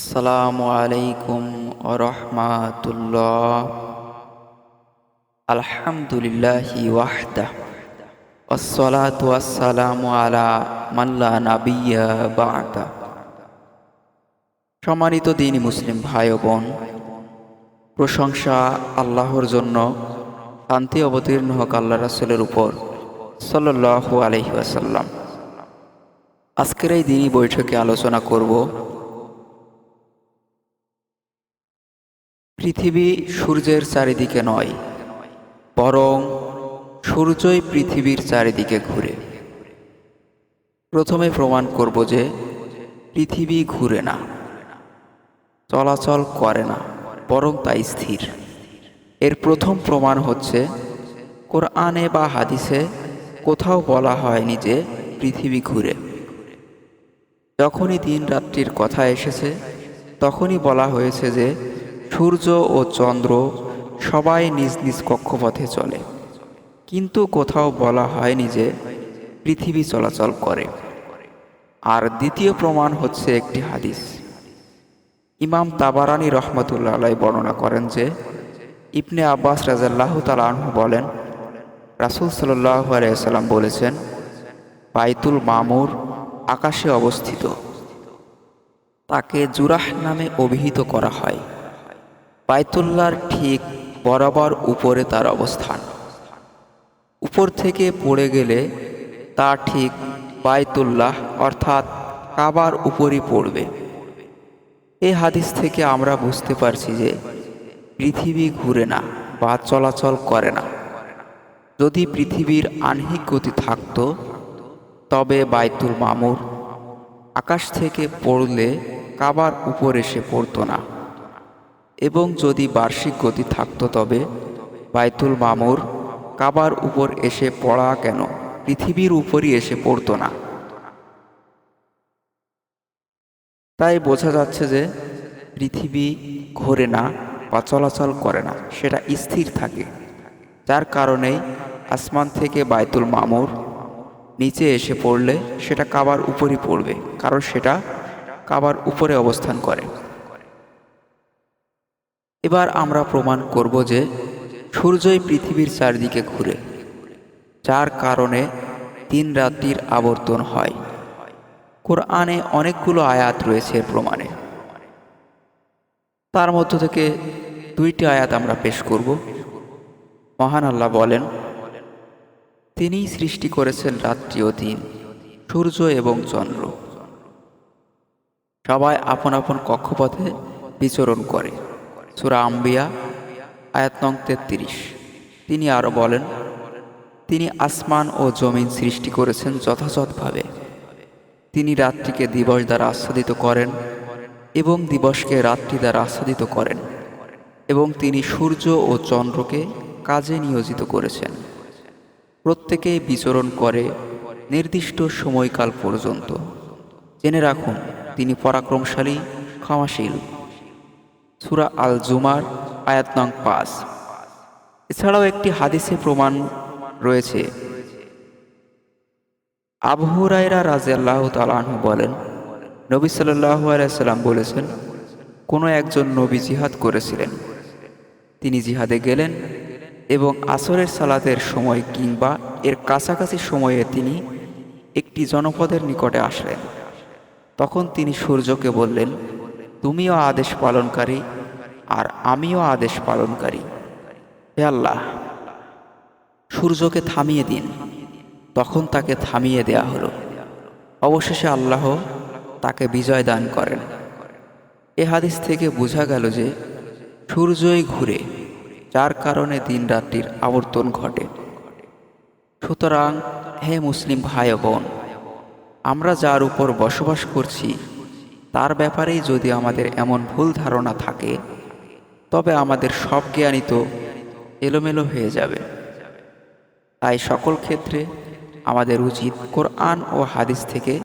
আসসালামু আলাইকুম আরহামাতুল্লাহ আলহামদুলিল্লাহি ওয়াহদা আসসালাতু আসসালামু আলা মাল্লা নাবিয়্যা বা'দা। সম্মানিত দিন মুসলিম ভাই বোন, প্রশংসা আল্লাহর জন্য শান্তি অবতীর্ণ হোক আল্লাহ রাসূলের উপর সাল্লাল্লাহু আলাইহি ওয়াসাল্লাম। আজকের এই দিনই বৈঠকে আলোচনা করব পৃথিবী সূর্যের চারিদিকে নয়, বরং সূর্যই পৃথিবীর চারিদিকে ঘুরে। প্রথমে প্রমাণ করব যে পৃথিবী ঘুরে না, চলাচল করে না, বরং তা স্থির। এর প্রথম প্রমাণ হচ্ছে কোরআনে বা হাদিসে কোথাও বলা হয়নি যে পৃথিবী ঘুরে। যখনই দিন রাত্রির কথা এসেছে, তখনই বলা হয়েছে যে সূর্য ও চন্দ্র সবাই নিজ নিজ কক্ষপথে চলে। কিন্তু কোথাও বলা হয়নি যে পৃথিবী চলাচল করে। আর দ্বিতীয় প্রমাণ হচ্ছে একটি হাদিস। ইমাম তাবারানি রহমতুল্লাহ বর্ণনা করেন যে, ইবনে আব্বাস রাজাল্লাহ তালাহু বলেন, রাসুল আলাইসাল্লাম বলেছেন, বাইতুল মামুর আকাশে অবস্থিত। তাকে জুরাহ নামে অভিহিত করা হয়। বাইতুল্লার ঠিক বরাবর উপরে তার অবস্থান। উপর থেকে পড়ে গেলে তা ঠিক বাইতুল্লাহ, অর্থাৎ কাবার উপরই পড়বে। এই হাদিস থেকে আমরা বুঝতে পারছি যে পৃথিবী ঘুরে না বা চলাচল করে না। যদি পৃথিবীর আহ্নিক গতি থাকত, তবে বাইতুল মামুর আকাশ থেকে পড়লে কাবার উপর এসে পড়তো না। এবং যদি বার্ষিক গতি থাকতো তবে, বাইতুল মামুর কাবার উপর এসে পড়া কেন? পৃথিবীর উপরই এসে পড়তো না। তাই বোঝা যাচ্ছে যে, পৃথিবী ঘোরে না বা চলাচল করে না, সেটা স্থির থাকে। যার কারণেই আসমান থেকে বাইতুল মামুর নিচে এসে পড়লে সেটা কাবার উপরই পড়বে, কারণ সেটা কাবার উপরে অবস্থান করে। এবার আমরা প্রমাণ করব যে সূর্যই পৃথিবীর চারদিকে ঘুরে, যার কারণে দিন রাত্রির আবর্তন হয়। কোরআনে অনেকগুলো আয়াত রয়েছে প্রমাণে। তার মধ্য থেকে দুইটি আয়াত আমরা পেশ করব। মহান আল্লাহ বলেন, তিনিই সৃষ্টি করেছেন রাত্রি ও দিন, সূর্য এবং চন্দ্র। সবাই আপন আপন কক্ষপথে বিচরণ করে। সুরা আম্বিয়া, আয়াত তেত্রিশ। তিনি আরও বলেন, তিনি আসমান ও জমিন সৃষ্টি করেছেন যথাযথভাবে। তিনি রাত্রিকে দিবস দ্বারা আচ্ছাদিত করেন এবং দিবসকে রাত্রি দ্বারা আচ্ছাদিত করেন এবং তিনি সূর্য ও চন্দ্রকে কাজে নিয়োজিত করেছেন। প্রত্যেকেই বিচরণ করে নির্দিষ্ট সময়কাল পর্যন্ত। জেনে রাখুন, তিনি পরাক্রমশালী, ক্ষমাশীল। সুরা আল জুমার আয়াত নং পাঁচ। এছাড়াও একটি হাদিসে প্রমাণ রয়েছে। আবহুরাইরা রাজে আল্লাহ তালাহু বলেন, নবী সাল্লাহ আলাইসাল্লাম বলেছেন, কোনো একজন নবী জিহাদ করেছিলেন। তিনি জিহাদে গেলেন এবং আসরের সালাতের সময় কিংবা এর কাছাকাছি সময়ে তিনি একটি জনপদের নিকটে আসলেন। তখন তিনি সূর্যকে বললেন তুমিও আদেশ পালনকারী আর আমিও আদেশ পালনকারী। হে আল্লাহ, সূর্যকে থামিয়ে দিন। তখন তাকে থামিয়ে দেয়া হলো। অবশেষে আল্লাহ তাকে বিজয় দান করেন। এ হাদিস থেকে বোঝা গেল যে সূর্যই ঘুরে, যার কারণে দিন রাত্রির আবর্তন ঘটে। সুতরাং, হে মুসলিম ভাই বোন, আমরা যার উপর বসবাস করছি তার ব্যাপারেই যদি আমাদের এমন ভুল ধারণা থাকে, তবে আমাদের সব জ্ঞানই তো এলোমেলো হয়ে যাবে। তাই সকল ক্ষেত্রে আমাদের উচিত কোরআন ও হাদিস থেকে